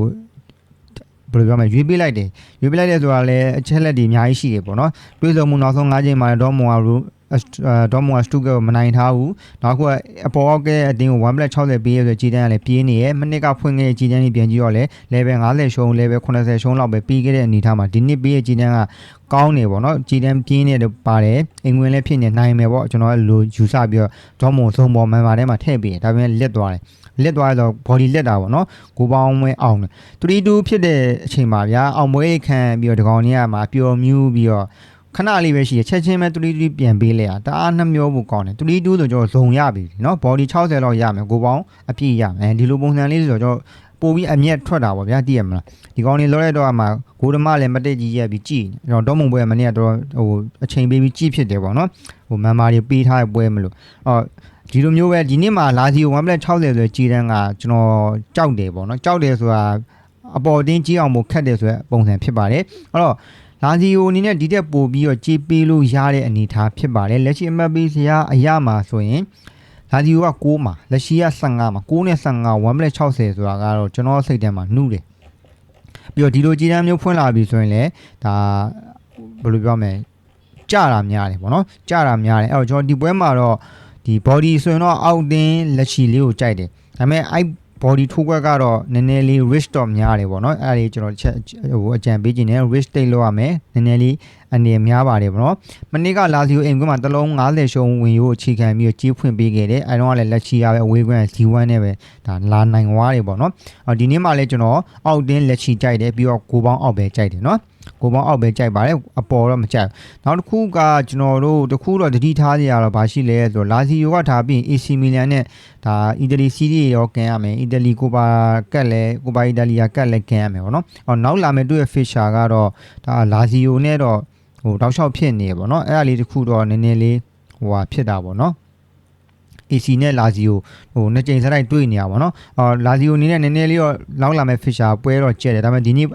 ဘယ်လိုပြောမလဲရွေးပေးလိုက်တယ်ရွေးပေးလိုက်တယ်ဆိုတာလည်းအချက်လက်တွေအများကြီးရှိတယ်ပေါ့နော်တွေးဆုံမှုနောက်ဆုံး၅ချိန်မှာဒေါမွန်က ဒေါမွန်ကစတုကမနိုင်ထားဘူးနောက်ခုကအပေါ်အောက်ကအတင်းကို1 black 60ပေးရဆိုကြည်တန်းကလည်းပြေးနေရဲ့မနစ်ကဖွင့်ခဲ့တဲ့ကြည်တန်းကြီးပြန်ကြည့်တော့လေ level 50ရှုံး level 80ရှုံးလောက်ပဲပြီးခဲ့တဲ့အနေထားမှာဒီနှစ်ပေးရဲ့ကြည်တန်းကကောင်းနေပေါ့နော်ကြည်တန်းပြင်းနေတယ်ပါတယ်အင်္ဂွင်းလည်းဖြစ်နေနိုင်မယ်ပေါ့ကျွန်တော်ကလိုယူဆပြီးတော့ဒေါမွန်ဆုံးပေါ်မန်ပါထဲမှာထည့်ပေးတယ်ဒါပေမဲ့လက်သွားတယ်လက်သွားတော့ body လက်တာပေါ့နော်ကိုပေါင်းဝဲအောင်တယ်3-2ဖြစ်တဲ့အချိန်မှာဗျာအောင်မွေးခံပြီးတော့ဒီကောင်ကြီးကမှပျော်မြူးပြီးတော့ ခဏလေးပဲရှိတယ်ချက်ချင်းပဲ3-2ပြန်ပေးလိုက်တာတအားနှမျောဖို့ကောင်းတယ်3-2ဆိုကျွန်တော်ဇုံရပြီเนาะ body 60လောက်ရမယ်ကိုပေါင်းအပြည့်ရမယ်ဒီလိုပုံစံလေးဆိုတော့ကျွန်တော် ပို့ပြီးအမျက်ထွက်တာပေါ့ဗျာသိရမလားဒီကောင်လေးလောလိုက်တော့အမှဂိုးဓမလည်းမတိတ်ကြီးရက်ပြီးကြည်နေတော့ဒေါမုံပွဲမနေ့ကတော့ဟိုအချိန်ပေးပြီးကြည်ဖြစ်တယ်ပေါ့နော်ဟိုမန်မာတွေပေးထားတဲ့ပွဲမလို့အော်ဒီလိုမျိုးပဲဒီနေ့မှာလာစီကို1 plate 60ဆိုကြည်တန်းကကျွန်တော်ကြောက်တယ်ပေါ့နော်ကြောက်တယ်ဆိုတာအပေါ်တင်းကြီးအောင်မို့ခတ်တယ်ဆိုတဲ့ပုံစံဖြစ်ပါတယ်အဲ့တော့ လာစီယိုအနေနဲ့ဒီတက်ပို့ပြီးတော့ကြေးပေးလို့ရတဲ့အနေအထားဖြစ်ပါတယ်လက်ရှိအမှတ်ပေးစရာအရမှာဆိုရင်လာစီယိုက6မှာလက်ရှိက15မှာ6နဲ့15 1 plate 60ဆိုတာကတော့ကျွန်တော်စိတ်ထဲမှာနှုတယ်ပြီးတော့ဒီလိုကြေးတန်းမျိုးဖွင့်လာပြီဆိုရင်လည်းဒါဘယ်လိုပြောမလဲကြတာများတယ်ပေါ့နော်ကြတာများတယ်အဲ့တော့ကျွန်တော်ဒီပွဲမှာတော့ဒီ body ဆိုရင်တော့အောက်တင်းလက်ရှိလေးကိုကြိုက်တယ်ဒါပေမဲ့အဲ့ body ထိုးခွက်ကတော့နည်းနည်းလေး risk တော့များတယ်ပေါ့နော်အဲ့ဒါလေးကျွန်တော်ချက်ဟိုအကြံပေးခြင်းနဲ့ risk take လုပ်ရမယ်နည်းနည်းလေးအနေများပါတယ်ပေါ့နော်မနေ့ကလာစီကိုအိမ်ကွင်းမှာတစ်လုံး90ရှုံးဝင်ရိုးအခြေခံပြီးတော့ကြီးဖွင့်ပေးခဲ့တယ်အဲတော့ကလည်းလက်ချီရပဲအဝေးကွင်း Z1 နဲ့ပဲဒါလာနိုင်ွားတယ်ပေါ့နော်အော်ဒီနေ့မှလည်းကျွန်တော်အောက်တင်းလက်ချီကြိုက်တယ်ပြီးတော့ကိုပေါင်းအောက်ပဲကြိုက်တယ်နော် ကိုပေါင်းအောက်ပဲကြိုက်ပါတယ်အပေါ်တော့မကြိုက်ဘူးနောက်တစ်ခုကကျွန်တော်တို့တစ်ခုတော့တတိထားကြရတော့ဗာရှိလဲဆိုတော့လာစီယိုကထားပြီး AC Milan နဲ့ဒါအီတလီစီးရီးရောကန်ရမယ်အီတလီကိုပါကတ်လဲကိုပါအီတလီယာကတ်လဲကန်ရမယ်ပေါ့နော်အော်နောက်လာမယ်သူ့ရဲ့ Fisher ကတော့ဒါလာစီယိုနဲ့တော့ဟိုတောက်လျှောက်ဖြစ်နေရပေါ့နော်အဲ့ဒါလေးတစ်ခုတော့နည်းနည်းလေးဟိုဟာဖြစ်တာပေါ့နော် AC နဲ့လာစီယိုဟိုနှစ်ကြိမ်စတိုက်တွေ့နေရပါတော့။အော်လာစီယိုအနေနဲ့နည်းနည်းလေးတော့လောက်လာမဲ့ Fisher ပွဲတော့ကျက်တယ်ဒါပေမဲ့ဒီနေ့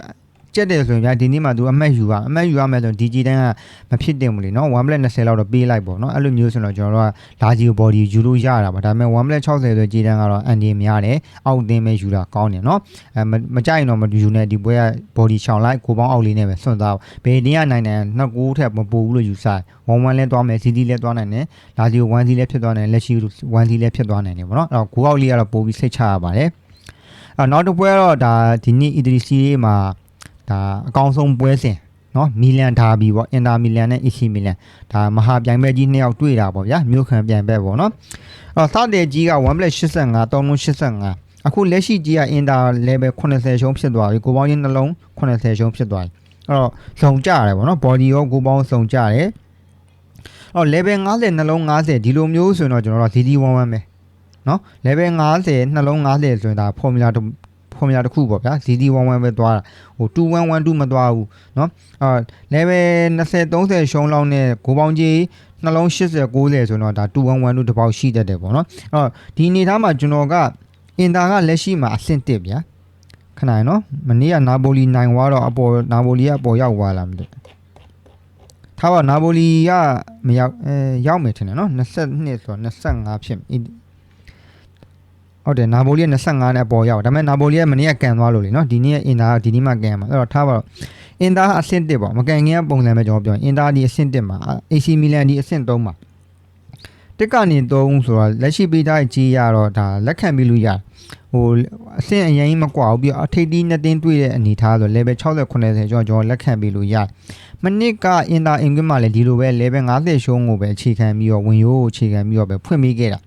ကျက်တယ်ဆိုရင်ဗျာဒီနေ့မှ तू အမှတ်ယူပါအမှတ်ယူရမယ်ဆိုရင် DG တန်းကမဖြစ်တင်ဘူးလေနော်1 plate 20လောက်တော့ပေးလိုက်ပေါ့နော်အဲ့လိုမျိုးဆိုတော့ကျွန်တော်တို့ကလာစီယို body ယူလို့ရတာပါဒါပေမဲ့1 plate 60ဆို G တန်းကတော့အန်ဒီများတယ်အောက်တင်းပဲယူတာကောင်းတယ်နော်အဲမမကြိုက်ရင်တော့မယူနဲ့ဒီပွဲက body ချောင်လိုက်ကိုပေါင်းအောက်လေးနဲ့ပဲဆွန့်သားဘယ်တင်းကနိုင်နိုင်နှစ်ကူထက်မပိုဘူးလို့ယူဆိုင်1 1လဲသွားမယ် CD လဲသွားနိုင်တယ်လာစီယို1 C လဲဖြစ်သွားနိုင်တယ်လက်ရှိ1 C လဲဖြစ်သွားနိုင်တယ်ပေါ့နော်အဲ့တော့ကိုအောက်လေးကတော့ပိုပြီးစိတ်ချရပါတယ်အဲ့နောက်တစ်ပွဲတော့ဒါဒီနေ့ E3C လေးမှာ ဒါအကောင်းဆုံးပွဲစဉ်နော်မီလန်ဒါဘီပေါ့အင်တာမီလန်နဲ့ AC မီလန်ဒါမဟာပြိုင်ပွဲကြီးနှစ်ယောက်တွေ့တာပေါ့ဗျာမြို့ခံပြိုင်ပွဲပေါ့နော်အဲ့တော့စတဲ့ကြီးက1 plate 85 385အခုလက်ရှိကြီးကအင်တာ level 80ရှုံးဖြစ်သွားပြီကိုပေါင်းချင်းနှလုံး80ရှုံးဖြစ်သွားပြီအဲ့တော့စုံကြရတယ်ပေါ့နော် body ရောကိုပေါင်းစုံကြတယ်အော် level 50နှလုံး50ဒီလိုမျိုးဆိုရင်တော့ကျွန်တော်တို့ DD11 ပဲနော် level 50နှလုံး50ဆိုရင်ဒါ formula တစ် formula တစ်ခုပေါ့ဗျာ DD11 ပဲသွားတာဟို2112မသွားဘူးနော်အာ level 20 30ရှုံးလောက်နဲ့ကိုပေါင်းကြီးနှလုံး80 90ဆိုတော့ဒါ2112တစ်ပေါက်ရှိတတ်တယ်ပေါ့နော်အဲ့တော့ဒီအနေထားမှာကျွန်တော်ကအင်တာကလက်ရှိမှာအဆင့်1ဗျာခဏရနော်မနေ့ကနာပိုလီနိုင်သွားတော့အပေါ်နာပိုလီကအပေါ်ရောက်သွားလားမသိဘူးထားပါနာပိုလီကမရောက်အဲရောက်မယ်ထင်တယ်နော်22ဆိုတော့25ဖြစ်ပြီ ဟုတ်တယ်နာပိုလီက25နဲ့အပေါ်ရောက်ဒါပေမဲ့နာပိုလီကမနေ့ကကန်သွားလို့လေနော်ဒီနေ့ကအင်တာကဒီနေ့မှကန်ရမှာအဲ့တော့ထားပါတော့အင်တာအဆင့်1ပေါ့မကန်ခင်ကပုံစံပဲကျွန်တော်ပြောရင်အင်တာဒီအဆင့်1မှာ AC Milan ဒီအဆင့်3မှာတက်ကနေ3ဆိုတော့လက်ရှိပေးထားတဲ့ကြီးရတော့ဒါလက်ခံပြီးလို့ရဟိုအဆင့်အရင်မကွာဘူးပြီးအထိတ်တီးနှစ်တင်းတွေ့တဲ့အနေထားဆို level 60 90ကျော်ကျော်လက်ခံပြီးလို့ရမနစ်ကအင်တာအင်ကွင်းမှာလည်းဒီလိုပဲ level 50ရှုံးကိုပဲအခြေခံပြီးတော့ဝင်ရိုးကိုအခြေခံပြီးတော့ပဲဖွင့်ပေးခဲ့တာ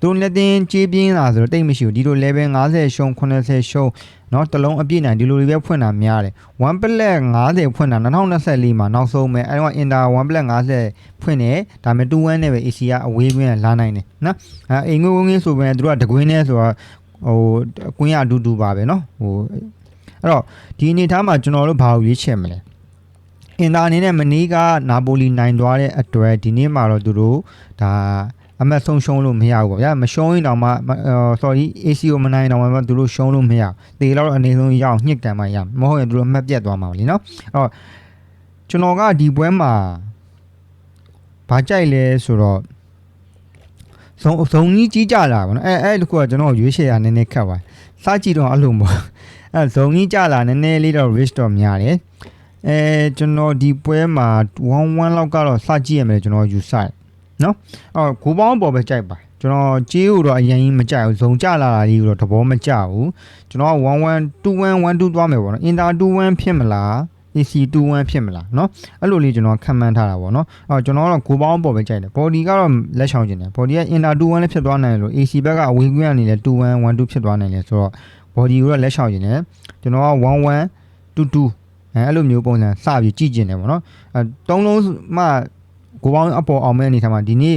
သူတို့လက်တင်ကြေးပြင်းလာဆိုတော့တိတ်မရှိဘူးဒီလို level 50ရှုံး80ရှုံးเนาะတလုံးအပြည့်နိုင်ဒီလိုတွေပဲဖွင့်တာများတယ်1 plate 50ဖွင့်တာ2024မှာနောက်ဆုံးပဲအဲတော့ inter 1 plate 50ဖွင့်တယ်ဒါပေမဲ့2 1နဲ့ပဲ AC ကအဝေးကွင်းလာနိုင်တယ်နော်အဲအိမ်ငွေငွေဆိုပေမဲ့သူတို့ကတကွင်းနဲ့ဆိုတော့ဟိုကွင်းရအတူတူပါပဲเนาะဟိုအဲ့တော့ဒီအနေထားမှာကျွန်တော်တို့ဘာကိုရွေးချယ်မလဲအင်တာအနေနဲ့မနီးကနာပိုလီနိုင်သွားတဲ့အတွက်ဒီနေ့မှာတော့သူတို့ဒါ အမတ်ဆုံးရှုံးလို့မရဘူးပေါ့ဗျာမရှုံးရင်တောင်မှ sorry AC ကိုမနိုင်တောင်မှသူတို့ရှုံးလို့မရဘူးတေလောက်တော့အနေဆုံးရအောင်ညှစ်ကန်မှရမဟုတ်ရင်သူတို့အမှတ်ပြတ်သွားမှာလေနော်အဲ့တော့ကျွန်တော်ကဒီပွဲမှာဘာကြိုက်လဲဆိုတော့ဇုံဇုံကြီးကြီးကြလာပါနော်အဲအဲ့ဒီခုကကျွန်တော်ရွေးချယ်ရနည်းနည်းခက်ပါစကြည့်တော့အဲ့လိုမဟုတ်အဲဇုံကြီးကြလာနည်းနည်းလေးတော့ risk တော့များတယ်အဲကျွန်တော်ဒီပွဲမှာ1-1လောက်ကတော့စကြည့်ရမယ်ကျွန်တော်ယူဆိုင် နော်အော်ကိုပေါင်းပေါ်ပဲကြိုက်ပါကျွန်တော်ကြေးကိုတော့အရင်ကြီးမကြိုက်ဘူးဇုံကြလာတာကြီးတော့သဘောမကျဘူးကျွန်တော်က112112သွားမယ်ပေါ့နော် inter 21ဖြစ်မလား AC 21ဖြစ်မလားเนาะအဲ့လိုလေးကျွန်တော်ခံမှန်းထားတာပေါ့เนาะအော်ကျွန်တော်ကတော့ကိုပေါင်းပေါ်ပဲကြိုက်တယ် body ကတော့လက်ချောင်းကျင်တယ် body က inter 21လည်းဖြစ်သွားနိုင်တယ်လို့ AC ဘက်ကအဝေးကွင်းကနေလည်း21 12ဖြစ်သွားနိုင်တယ်ဆိုတော့ body ကိုတော့လက်ချောင်းကျင်တယ်ကျွန်တော်က11 22အဲအဲ့လိုမျိုးပုံစံစပြီးကြည့်ကျင်တယ်ပေါ့เนาะအဲသုံးလုံးမှ ကိုပေါင်းအပေါ်အောင်မဲ့အနေထားမှာဒီနေ့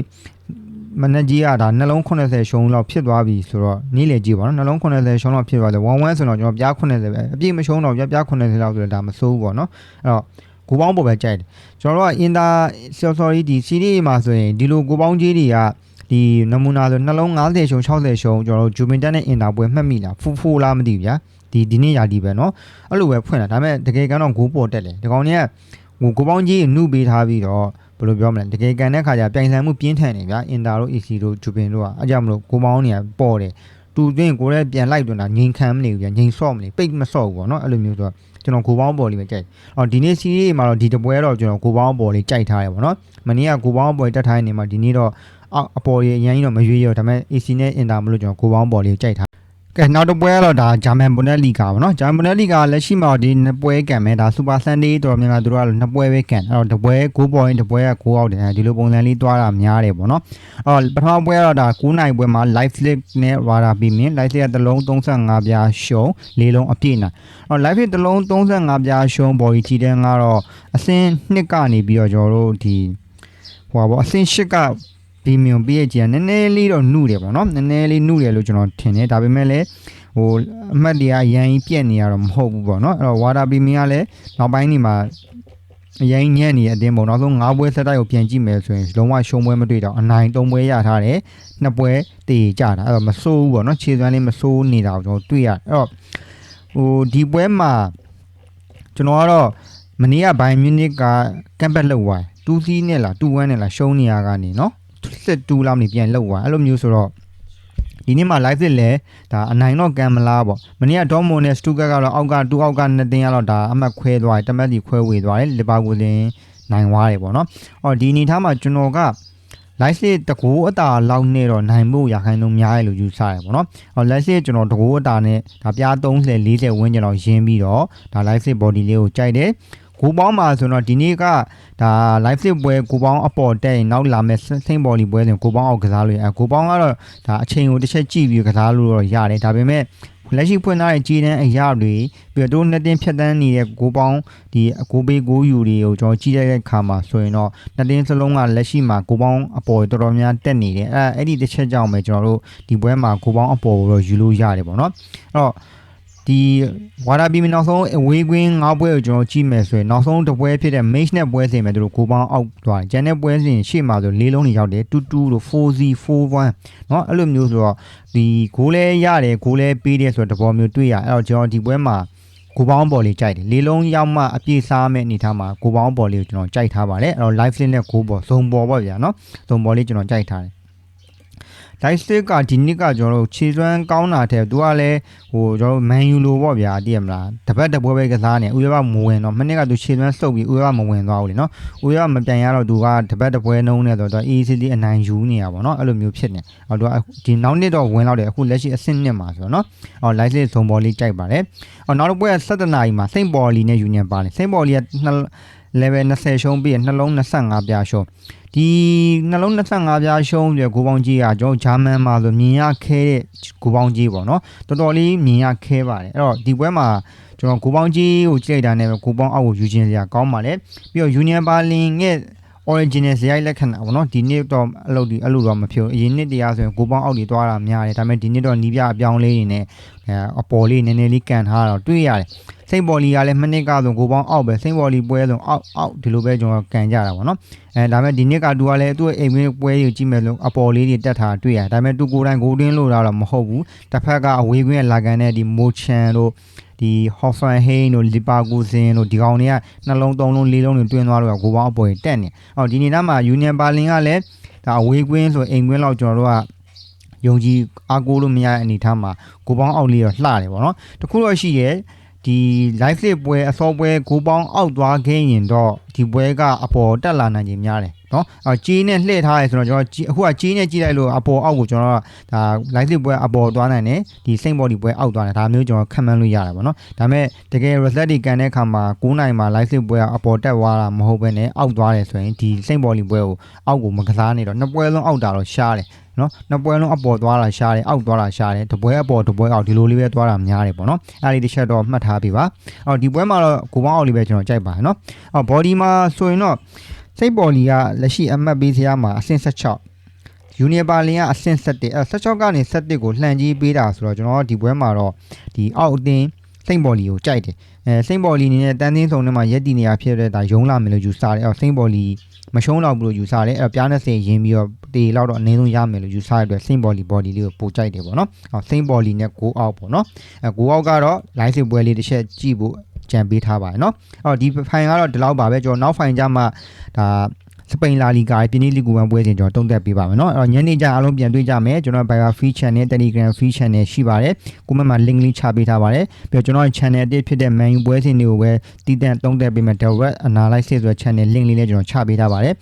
မနက်ကြီးကဒါနှလုံး80ရှုံးလောက်ဖြစ်သွားပြီဆိုတော့နေ့လေကြီးပါနော်နှလုံး80ရှုံးလောက်ဖြစ်သွားတယ်1 1ဆိုတော့ကျွန်တော်ပြား80ပဲအပြည့်မရှုံးတော့ပြားပြား80လောက်ဆိုတော့ဒါမစိုးဘူးပေါ့နော်အဲ့တော့ကိုပေါင်းပေါ်ပဲကြိုက်တယ်ကျွန်တော်တို့ကအင်တာ sorry ဒီ series မှာဆိုရင်ဒီလိုကိုပေါင်းကြီးတွေကဒီနမူနာဆိုနှလုံး90ရှုံး60ရှုံးကျွန်တော်တို့ဂျူမင်တက်နဲ့အင်တာပွဲမှတ်မိလားဖူဖူလားမသိဘူးဗျာဒီဒီနေ့ရာဒီပဲเนาะအဲ့လိုပဲဖွင့်တာဒါပေမဲ့တကယ်ကတော့ဂိုးပေါ်တက်တယ်ဒီကောင်တွေကဟိုကိုပေါင်းကြီးနှုတ်ပေးထားပြီးတော့ ဘယ်လိုပြောမလဲတကယ်ကန်တဲ့ခါကျပြိုင်ဆိုင်မှုပြင်းထန်နေဗျာအင်တာတို့ AC တို့ဂျူပင်တို့ကအဲ့ကြောင့်မလို့ကိုပေါင်းတွေကပေါ်တယ်တူသွင်းကိုလည်းပြန်လိုက်တွင်တာငိန်ခံမနေဘူးဗျာငိန်ဆော့မနေပိတ်မဆော့ဘူးပေါ့နော်အဲ့လိုမျိုးဆိုတော့ကျွန်တော်ကိုပေါင်းပေါ်လေးပဲကြိုက်အော်ဒီနေ့ series မှာတော့ဒီတပွဲတော့ကျွန်တော်ကိုပေါင်းပေါ်လေးကြိုက်ထားတယ်ပေါ့နော်မနေ့ကကိုပေါင်းပေါ်တက်ထားတဲ့နေမှာဒီနေ့တော့အောက်အပေါ်ကြီးအရင်ကြီးတော့မရွေးရတော့ဒါပေမဲ့ AC နဲ့ Inter မလို့ကျွန်တော်ကိုပေါင်းပေါ်လေးကြိုက်ထား ကဲနောက်တစ်ပွဲကတော့ဒါဂျာမန်ဘွန်ဒက်လီဂါပေါ့နော်ဂျာမန်ဘွန်ဒက်လီဂါလက်ရှိမှာဒီနှစ်ပွဲကန်မယ်ဒါစူပါဆန်ဒေးတော်များများတို့ကတော့နှစ်ပွဲပဲကန်အဲ့တော့တစ်ပွဲ9 point တစ်ပွဲက9အောက်တယ်ဒီလိုပုံစံလေးတွားတာများတယ်ပေါ့နော်အော်ပထမပွဲကတော့ဒါ9နိုင်ပွဲမှာ live flip နဲ့ဝါရာပြီးမြင် live flip ကတစ်လုံး35ပြားရှုံး၄လုံးအပြည့်နိုင်အော် live flip တစ်လုံး35ပြားရှုံး body ကြီးတဲ့ကတော့အစင်းနှစ်ကနေပြီးတော့ကျွန်တော်တို့ဒီဟိုပါပေါ့အစင်း၈က ဘီမီယွန် PH ကနည်းနည်းလေးတော့နှုတယ်ပေါ့နော်နည်းနည်းလေးနှုတယ်လို့ကျွန်တော်ထင်တယ်ဒါပေမဲ့လည်းဟိုအမှတ်တွေကရန်ကြီးပြက်နေရတော့မဟုတ်ဘူးပေါ့နော်အဲ့တော့ဝါတာဘီမီကလည်းနောက်ပိုင်းနေမှာအရင်ညံ့နေတဲ့အတင်းပုံနောက်ဆုံး၅ပွဲဆက်တိုက်ကိုပြန်ကြည့်မယ်ဆိုရင်လုံးဝရှုံးပွဲမတွေ့တော့အနိုင်၃ပွဲရထားတယ်နှစ်ပွဲတည်ကြတာအဲ့တော့မဆိုးဘူးပေါ့နော်ခြေစွမ်းလေးမဆိုးနေတာကိုကျွန်တော်တွေ့ရအဲ့တော့ဟိုဒီပွဲမှာကျွန်တော်ကတော့မနေ့ကဘိုင်မြူနစ်ကကမ်ဘက်လောက်ဝိုင်း2 C နဲ့လား2 1နဲ့လားရှုံးနေရကနေနော် စစ်2လောက်နေပြန်လောက်ဝိုင်းအဲ့လိုမျိုးဆိုတော့ဒီနေ့မှာ live စစ်လဲဒါအနိုင်တော့ကံမလားပေါ့မနေ့ကဒေါမွန်နဲ့စတူကတ်ကတော့အောက်က2အောက်က2တင်းရတော့ဒါအမှတ်ခွဲသွားတယ်တမက်စီခွဲဝေသွားတယ်လီဗာပူးလင်းနိုင်သွားတယ်ပေါ့နော်အော်ဒီအနေထားမှာကျွန်တော်က live စစ်တကူအတာလောက်နဲ့တော့နိုင်ဖို့ရခိုင်လုံးများရလို့ယူဆရတယ်ပေါ့နော်။အော် live စစ်ကျွန်တော်တကူအတာနဲ့ဒါပြား30 40ဝန်းကျင်လောက်ရင်းပြီးတော့ဒါ live စစ် body လေးကိုကြိုက်တယ်။ ကိုပေါင်းမှာဆိုတော့ဒီနေ့ကဒါ live စစ်ပွဲကိုပေါင်းအပေါ်တက်ရင်နောက်လာမဲ့စိမ့် body ပွဲဆိုကိုပေါင်းအောင်ကစားလို့ရအဲကိုပေါင်းကတော့ဒါအချိန်ကိုတစ်ချက်ကြည့်ပြီးကစားလို့တော့ရတယ်ဒါပေမဲ့လက်ရှိဖွင့်ထားတဲ့ကြီးတန်းအရာတွေပြီးတော့နှစ်တင်းဖြတ်တန်းနေတဲ့ကိုပေါင်းဒီအကိုပေးကိုယူတွေကိုကျွန်တော်ကြည့်လိုက်တဲ့အခါမှာဆိုရင်တော့နှစ်တင်းစလုံးကလက်ရှိမှာကိုပေါင်းအပေါ်တော်တော်များတက်နေတယ်အဲအဲ့ဒီတစ်ချက်ကြောင့်ပဲကျွန်တော်တို့ဒီပွဲမှာကိုပေါင်းအပေါ်ကိုတော့ယူလို့ရတယ်ပေါ့နော်အဲ့တော့ ဒီဝါရာဘီမီနောက်ဆုံးအဝေးကွင်း၅ပွဲကိုကျွန်တော်ကြည့်မယ်ဆိုရင်နောက်ဆုံးတစ်ပွဲဖြစ်တဲ့ Mage နဲ့ပွဲစဉ်မှာတို့ကိုပေါင်းအောက်သွားတယ်။ကျန်တဲ့ပွဲစဉ်ရှေ့မှာဆို၄လုံးတွေရောက်တယ်2 2တို့ 4Z 4-1เนาะအဲ့လိုမျိုးဆိုတော့ဒီဂိုးလဲရတယ်ဂိုးလဲပေးတယ်ဆိုတဲ့သဘောမျိုးတွေ့ရအဲ့တော့ကျွန်တော်ဒီပွဲမှာကိုပေါင်းပေါ်လေးကြိုက်တယ်လေးလုံးရောက်မှအပြည့်စားမဲ့အနေထားမှာကိုပေါင်းပေါ်လေးကိုကျွန်တော်ကြိုက်ထားပါတယ်အဲ့တော့ live link နဲ့ကိုပေါ်ဇုံပေါ်ပေါ့ဗျာနော်ဇုံပေါ်လေးကျွန်တော်ကြိုက်ထားတယ် live stick ကဒီနှစ်ကကျွန်တော်တို့ခြေစွမ်းကောင်းတာတဲ့သူကလည်းဟိုကျွန်တော်တို့ man u လိုပေါ့ဗျာတည်ရမလားတပတ်တပွဲပဲကစားနေဥရဘမဝင်တော့မနေ့ကသူခြေစွမ်းစုပ်ပြီးဥရဘမဝင်သွားဘူးလေနော်ဥရဘမပြန်ရတော့သူကတပတ်တပွဲနှုံးနေတော့သူ easily အနိုင်ယူနေရပါတော့အဲ့လိုမျိုးဖြစ်နေအော်သူကဒီနောက်နှစ်တော့ဝင်တော့တယ်အခုလက်ရှိအဆင့်နှစ်မှာဆိုတော့နော်အော် live stick ဇုံပေါ်လေးကြိုက်ပါတယ်အော်နောက်တစ်ပွဲက17နာရီမှာစိန့်ပေါ်လီနဲ့ union ပါတယ်စိန့်ပေါ်လီက level 20ရှုံးပြီးနှလုံး25ပြားရှုံးဒီနှလုံး25ပြားရှုံးတဲ့ဂိုးပေါင်းကြီးကကျွန်တော်ဂျာမန်မှာဆိုမြင်ရခဲတဲ့ဂိုးပေါင်းကြီးပေါ့နော်တော်တော်လေးမြင်ရခဲပါတယ်အဲ့တော့ဒီပွဲမှာကျွန်တော်ဂိုးပေါင်းကြီးကိုကြည့်လိုက်တာနဲ့ပဲဂိုးပေါင်းအောက်ကိုယူခြင်းစရာကောင်းပါတယ်ပြီးတော့ Union Berlin ရဲ့ original ဇယိုက်လက္ခဏာပေါ့နော်ဒီနေ့တော့အလုပ်ဒီအဲ့လိုတော့မဖြစ်ဘူးအရင်နှစ်တရားဆိုရင်ကိုပေါင်းအောက်တွေသွားတာများတယ်ဒါပေမဲ့ဒီနှစ်တော့နီးပြအပြောင်းလေးတွေနဲ့အပေါ်လေးနည်းနည်းလေးကန်ထားတော့တွေ့ရတယ် စိတ်ပေါ်လီကလည်းမနစ်ကဆိုကိုပေါင်းအောက်ပဲစိတ်ပေါ်လီပွဲဆိုအောက်အောက်ဒီလိုပဲကျွန်တော်ကန်ကြတာပေါ့နော်အဲဒါပေမဲ့ဒီနှစ်ကတူကလည်းသူ့အိမ်မင်းပွဲကိုကြည့်မယ်လို့အပေါ်လေးတွေတက်ထားတွေ့ရဒါပေမဲ့သူကိုယ်တိုင်ဂိုးတင်းလို့တော့မဟုတ်ဘူးတစ်ဖက်ကအဝေးကွင်းလာကန်တဲ့ဒီမိုချန်တို့ဒီဟော့ဖန်ဟိန်းတို့လီပါကူဇင်တို့ဒီကောင်တွေကနှလုံးသုံးလုံးလေးလုံးတွေတွင်းသွားလို့ကဂိုးပေါင်းအပေါ်တက်နေအော်ဒီနေ့နားမှာယူနီယံဘာလင်ကလည်းဒါအဝေးကွင်းဆိုအိမ်ကွင်းလောက်ကျွန်တော်တို့ကယုံကြည်အားကိုးလို့မရတဲ့အနေထားမှာကိုပေါင်းအောက်လေးတော့လှတယ်ပေါ့နော်တခုတော့ရှိရဲ့ ဒီ live clip ပွဲအစောပွဲကိုပေါင်းအောက်သွားခဲ့ရင်တော့ဒီပွဲကအပေါ်တက်လာနိုင်ခြင်းများတယ်နော်အကြီးနဲ့လှည့်ထားရဲဆိုတော့ကျွန်တော်အခုကကြီးနဲ့ကြည့်လိုက်လို့အပေါ်အောက်ကိုကျွန်တော်ဒါ live clip ပွဲအပေါ်သွားနိုင်တယ်ဒီစိမ့် body ပွဲအောက်သွားတယ်ဒါမျိုးကျွန်တော်ခံမှန်းလို့ရတာပေါ့နော်ဒါပေမဲ့တကယ် reset တွေကန်တဲ့အခါမှာ9နိုင်မှာ live clip ပွဲကအပေါ်တက်သွားတာမဟုတ်ဘဲနဲ့အောက်သွားတယ်ဆိုရင်ဒီစိမ့် body ပွဲကိုအောက်ကိုမကစားနေတော့နှစ်ပွဲလုံးအောက်တာတော့ရှားတယ် နော်နှစ်ပွဲလုံးအပေါ်သွားတာရှားတယ်အောက်သွားတာရှားတယ်တပွဲအပေါ်တပွဲအောက်ဒီလိုလေးပဲသွားတာများတယ်ပေါ့နော်အဲ့ဒီတစ်ချက်တော့မှတ်ထားပေးပါအော်ဒီပွဲမှာတော့ကိုပေါင်းအောက်လေးပဲကျွန်တော်ကြိုက်ပါတယ်နော်အော် body မှာဆိုရင်တော့စိတ်ပေါ်လီကလက်ရှိအမှတ်ပေးစရာမှာအဆင့်16ယူနီပါလင်ကအဆင့်7အဲ16ကနေ7ကိုလှန်ကြီးပေးတာဆိုတော့ကျွန်တော်ဒီပွဲမှာတော့ဒီအောက်အသင်းစိန့်ဘော်လီကိုကြိုက်တယ်အဲစိန့်ဘော်လီအနေနဲ့တန်းသင်းဆောင်ထဲမှာရက်တီနေရဖြစ်တဲ့ဒါယုံလာမယ်လို့ယူဆတယ်အော်စိန့်ဘော်လီ မရှုံးတော့ဘူးလို့ယူဆတယ်အဲ့တော့ပြား20ရင်းပြီးတော့တေလောက်တော့အနည်းဆုံးရမယ်လို့ယူဆရတဲ့အတွက်စိန့်ဘော်လီဘော်ဒီလေးကိုပိုကြိုက်တယ်ပေါ့နော်အော်စိန့်ဘော်လီနဲ့6အောက်ပေါ့နော်အဲ6အောက်ကတော့ live စစ်ပွဲလေးတစ်ချက်ကြည့်ဖို့ကြံပေးထားပါတယ်နော်အော်ဒီဖိုင်ကတော့ဒီလောက်ပါပဲကျွန်တော်နောက်ဖိုင်ကြမှာဒါ စပိန်လာလီဂါရဲ့ပြည်နည်းလီဂူဝန်ပွဲစဉ်ကျွန်တော်တုံးသက်ပေးပါမယ်เนาะအဲ့တော့ညနေကျအားလုံးပြန်တွေ့ကြမယ်ကျွန်တော် Viber Free Channel Telegram Free Channel ရှိပါတယ်ကိုမမှာ link လေးချပေးထားပါတယ်ပြီးတော့ကျွန်တော် channel အတစ်ဖြစ်တဲ့ main ပွဲစဉ်တွေကိုပဲတည်တံ့တုံးသက်ပေးမယ် direct analysis ဆိုတဲ့ channel link လေးလည်းကျွန်တော်ချပေးထားပါတယ်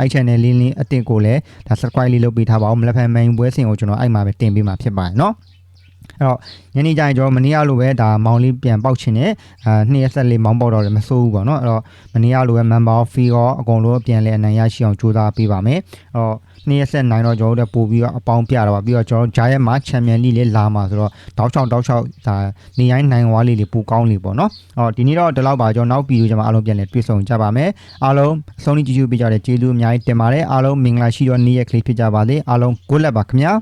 အဲ့ channel လေးလေးအတစ်ကိုလည်းဒါ subscribe လေးလုပ်ပေးထားပါဦးမလဖန် main ပွဲစဉ်ကိုကျွန်တော်အဲ့မှာပဲတင်ပေးမှာဖြစ်ပါတယ်เนาะ အဲ့တော့ညနေကျရင်ကျွန်တော်မနေ့ကလိုပဲဒါမောင်လေးပြန်ပေါက်ချင်တယ်အာ2ရက်ဆက်လေးမောင်းပေါက်တော့လည်းမစိုးဘူးပေါ့နော်အဲ့တော့မနေ့ကလိုပဲ member fee ရောအကုန်လုံးပြန်လဲအနိုင်ရရှိအောင်ကြိုးစားပေးပါမယ်အဲ့တော့2ရက်ဆက်9တော့ကျွန်တော်တို့ပို့ပြီးတော့အပေါင်းပြတော့ပါပြီးတော့ကျွန်တော်ဂျာရက်မှာချန်ပီယံလိလေးလာမှာဆိုတော့တောက်ချောင်းတောက်ချောင်းဒါနေရိုင်းနိုင်ဝါလေးလေးပိုကောင်းလေးပေါ့နော်အော်ဒီနေ့တော့ဒီလောက်ပါကျွန်တော်နောက်ပြီးတော့ကျွန်မအားလုံးပြန်လဲတွေ့ဆုံကြပါမယ်အားလုံးအဆုံးထိကြည့်ကြည့်ပေးကြတဲ့ကျေးဇူးအများကြီးတင်ပါတယ်အားလုံးမင်္ဂလာရှိတော့နေ့ရက်ကလေးဖြစ်ကြပါစေအားလုံး good luck ပါခင်ဗျာ